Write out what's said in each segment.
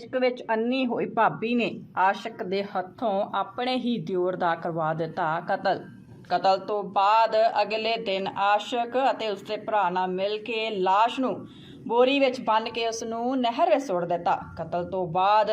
ਇਸ਼ਕ ਵਿੱਚ ਅੰਨੀ ਹੋਈ ਭਾਬੀ ਨੇ ਆਸ਼ਿਕ ਦੇ ਹੱਥੋਂ ਆਪਣੇ ਹੀ ਦਿਓਰ ਦਾ ਕਰਵਾ ਦਿੱਤਾ ਕਤਲ। ਕਤਲ ਤੋਂ ਬਾਅਦ ਅਗਲੇ ਦਿਨ ਆਸ਼ਿਕ ਅਤੇ ਉਸਦੇ ਭਰਾ ਨਾਲ ਮਿਲ ਕੇ ਲਾਸ਼ ਨੂੰ ਬੋਰੀ ਵਿੱਚ ਬੰਨ੍ਹ ਕੇ ਉਸ ਨੂੰ ਨਹਿਰ ਵਿੱਚ ਸੁੱਟ ਦਿੱਤਾ। ਕਤਲ ਤੋਂ ਬਾਅਦ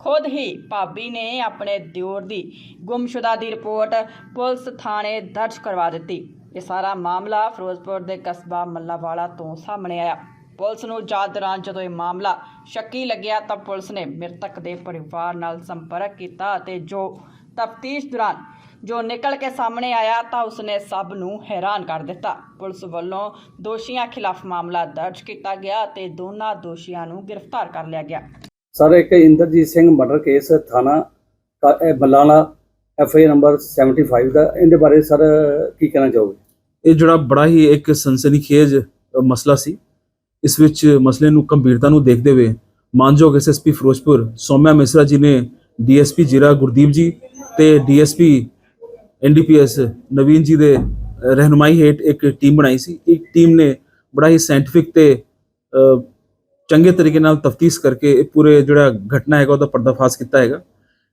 ਖੁਦ ਹੀ ਭਾਬੀ ਨੇ ਆਪਣੇ ਦਿਓਰ ਦੀ ਗੁੰਮਸ਼ੁਦਾ ਦੀ ਰਿਪੋਰਟ ਪੁਲਿਸ ਥਾਣੇ ਦਰਜ ਕਰਵਾ ਦਿੱਤੀ। ਇਹ ਸਾਰਾ ਮਾਮਲਾ ਫਿਰੋਜ਼ਪੁਰ ਦੇ ਕਸਬਾ ਮੱਲਾਵਾਲਾ ਤੋਂ ਸਾਹਮਣੇ ਆਇਆ। ਪੁਲਿਸ ਨੂੰ ਜਾਂਚ ਦੌਰਾਨ ਜਦੋਂ ਇਹ ਮਾਮਲਾ ਸ਼ੱਕੀ ਲੱਗਿਆ ਤਾਂ ਪੁਲਿਸ ਨੇ ਮ੍ਰਿਤਕ ਦੇ ਪਰਿਵਾਰ ਨਾਲ ਸੰਪਰਕ ਕੀਤਾ ਅਤੇ ਜੋ ਤਫਤੀਸ਼ ਦੌਰਾਨ ਜੋ ਨਿਕਲ ਕੇ ਸਾਹਮਣੇ ਆਇਆ ਤਾਂ ਉਸਨੇ ਸਭ ਨੂੰ ਹੈਰਾਨ ਕਰ ਦਿੱਤਾ। ਪੁਲਿਸ ਵੱਲੋਂ ਦੋਸ਼ੀਆਂ ਖਿਲਾਫ ਮਾਮਲਾ ਦਰਜ ਕੀਤਾ ਅਤੇ ਤੇ ਦੋਨਾਂ ਦੋਸ਼ੀਆਂ ਨੂੰ ਗ੍ਰਿਫਤਾਰ ਕਰ ਲਿਆ ਗਿਆ। ਸਰ ਇੱਕ ਇੰਦਰਜੀਤ ਸਿੰਘ ਮਰਡਰ ਕੇਸ ਥਾਣਾ ਕ- ਇਹ ਬਲਾਲਾ ਐਫ ਆਈ ਨੰਬਰ 75 ਦਾ ਇਹਦੇ ਬਾਰੇ ਸਰ ਕੀ ਕਹਿਣਾ ਚਾਹੋਗੇ? ਇਹ ਜਿਹੜਾ ਬੜਾ ਹੀ ਇੱਕ ਸਨਸਨੀਖੇਜ ਮਸਲਾ ਸੀ। ਇਸ ਵਿੱਚ ਮਸਲੇ ਨੂੰ ਗੰਭੀਰਤਾ ਨੂੰ ਦੇਖਦੇ ਹੋਏ ਮਾਨਯੋਗ ਐਸਐਸਪੀ ਫਿਰੋਜ਼ਪੁਰ ਸੋਮਿਆ ਮਿਸਰਾ ਜੀ ਨੇ ਡੀਐਸਪੀ ਜੀਰਾ ਗੁਰਦੀਪ ਜੀ ਤੇ ਡੀਐਸਪੀ ਐਨਡੀਪੀਐਸ ਨਵੀਨ ਜੀ ਦੇ ਅ, ਰਹਿਨੁਮਾਈ ਹੇਠ ਇੱਕ ਟੀਮ ਬਣਾਈ ਸੀ। ਇੱਕ ਟੀਮ ਨੇ ਬੜਾ ਹੀ ਸਾਇੰਟਿਫਿਕ ਤੇ ਚੰਗੇ ਤਰੀਕੇ ਨਾਲ ਤਫਤੀਸ਼ ਕਰਕੇ ਇਹ ਪੂਰੇ ਜਿਹੜਾ ਘਟਨਾ ਹੈਗਾ ਉਹਦਾ ਪਰਦਾਫਾਸ਼ ਕੀਤਾ ਹੈਗਾ।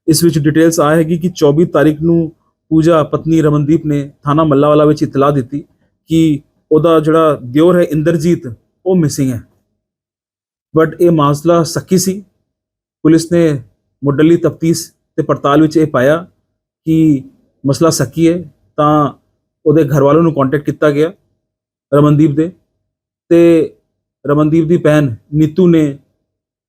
ਇਸ ਵਿੱਚ ਡਿਟੇਲਸ ਆ ਹੈਗੀ ਕਿ 24 ਤਾਰੀਖ ਨੂੰ ਪੂਜਾ ਪਤਨੀ ਰਮਨਦੀਪ ਨੇ ਥਾਣਾ ਮੱਲਾਵਾਲਾ ਵਿੱਚ ਇਤਲਾਹ ਦਿੱਤੀ ਕਿ ਉਹਦਾ ਜਿਹੜਾ ਦਿਓਰ ਹੈ ਇੰਦਰਜੀਤ ਉਹ ਮਿਸਿੰਗ ਹੈ। ਬਟ ਇਹ ਮਾਮਲਾ ਸੱਕੀ ਸੀ। ਪੁਲਿਸ ਨੇ ਮੁੱਢਲੀ ਤਫਤੀਸ਼ ਤੇ ਪੜਤਾਲ ਵਿੱਚ ਇਹ ਪਾਇਆ ਕਿ ਮਸਲਾ ਸੱਕੀ ਹੈ, ਤਾਂ ਉਹਦੇ ਘਰ ਵਾਲਿਆਂ ਨੂੰ ਕੰਟੈਕਟ ਕੀਤਾ ਗਿਆ ਰਮਨਦੀਪ ਦੇ ਤੇ ਰਮਨਦੀਪ ਦੀ ਭੈਣ ਨੀਤੂ ਨੇ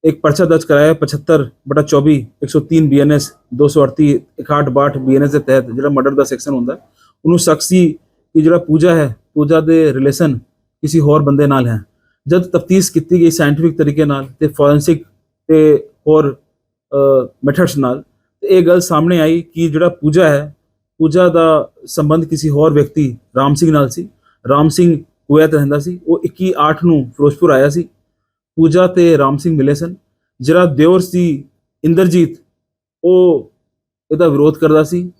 ਇੱਕ ਪਰਚਾ ਦਰਜ ਕਰਾਇਆ 75 ਬਟਾ 24 103 ਬੀਐਨਐਸ 238 6162 ਬੀਐਨਐਸ ਦੇ ਤਹਿਤ ਜਿਹੜਾ ਮਰਡਰ ਦਾ ਸੈਕਸ਼ਨ ਹੁੰਦਾ, ਉਹਨੂੰ ਸ਼ੱਕ ਸੀ ਕਿ ਜਿਹੜਾ ਪੂਜਾ ਹੈ, ਪੂਜਾ ਦੇ ਰਿਲੇਸ਼ਨ ਕਿਸੇ ਹੋਰ ਬੰਦੇ ਨਾਲ ਹੈ। ਜਦ ਤਫਤੀਸ਼ ਕੀਤੀ ਗਈ ਸਾਇੰਟਿਫਿਕ ਤਰੀਕੇ ਨਾਲ ਤੇ ਫੋਰੈਂਸਿਕ ਤੇ ਹੋਰ ਮੈਥਡਸ ਨਾਲ, ਤੇ ਇਹ ਗੱਲ ਸਾਹਮਣੇ ਆਈ ਕਿ ਜਿਹੜਾ ਪੂਜਾ ਹੈ, ਪੂਜਾ ਦਾ ਸੰਬੰਧ ਕਿਸੇ ਹੋਰ ਵਿਅਕਤੀ, ਰਾਮ ਸਿੰਘ ਨਾਲ ਸੀ। ਰਾਮ ਸਿੰਘ ਕੁਵੈਤ ਰਹਿੰਦਾ ਸੀ। ਉਹ 21 8 ਨੂੰ ਫਿਰੋਜ਼ਪੁਰ ਆਇਆ ਸੀ। ਪੂਜਾ ਤੇ ਰਾਮ ਸਿੰਘ ਮਿਲੇ ਸਨ। ਜਿਹੜਾ ਦਿਓਰ ਸੀ, ਇੰਦਰਜੀਤ, ਉਹ ਇਹਦਾ ਵਿਰੋਧ ਕਰਦਾ ਸੀ।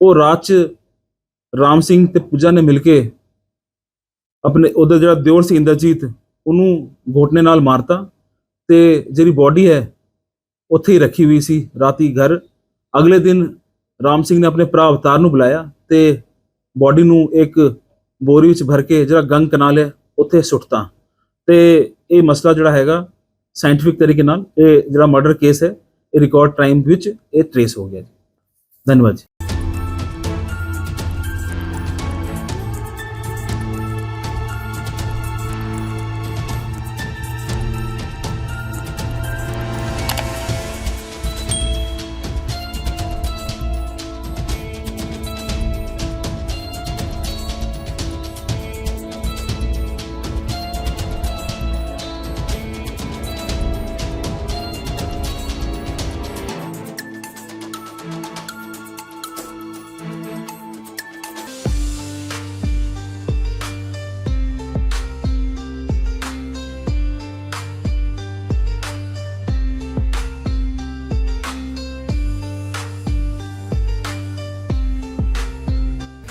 ਉਹ ਰਾਤ ਚ ਰਾਮ ਸਿੰਘ ਤੇ ਪੂਜਾ ਨੇ ਮਿਲ ਕੇ ਆਪਣੇ ਉਹਦਾ ਜਿਹੜਾ ਦਿਓਰ ਸੀ ਇੰਦਰਜੀਤ, ਉਹਨੂੰ ਘੋਟਨੇ ਨਾਲ ਮਾਰਤਾ ਤੇ ਜਿਹੜੀ ਬਾਡੀ ਹੈ, ਉੱਥੇ ਹੀ ਰੱਖੀ ਹੋਈ ਸੀ ਰਾਤੀ ਘਰ। ਅਗਲੇ ਦਿਨ ਰਾਮ ਸਿੰਘ ਨੇ ਆਪਣੇ ਭਰਾ ਅਵਤਾਰ ਨੂੰ ਬੁਲਾਇਆ ਤੇ ਬਾਡੀ ਨੂੰ ਇੱਕ ਬੋਰੀ ਵਿੱਚ ਭਰ ਕੇ ਜਿਹੜਾ ਗੰਗ ਕਨਾਲ ਹੈ, ਉੱਥੇ ਸੁੱਟਤਾ। ਤੇ ਇਹ ਮਸਲਾ ਜਿਹੜਾ ਹੈਗਾ ਸਾਇੰਟਿਫਿਕ ਤਰੀਕੇ ਨਾਲ ਇਹ ਜਿਹੜਾ ਮਰਡਰ ਕੇਸ ਹੈ, ਇਹ ਰਿਕਾਰਡ ਟਾਈਮ ਵਿੱਚ ਇਹ ਟ੍ਰੇਸ ਹੋ ਗਿਆ ਜੀ। ਧੰਨਵਾਦ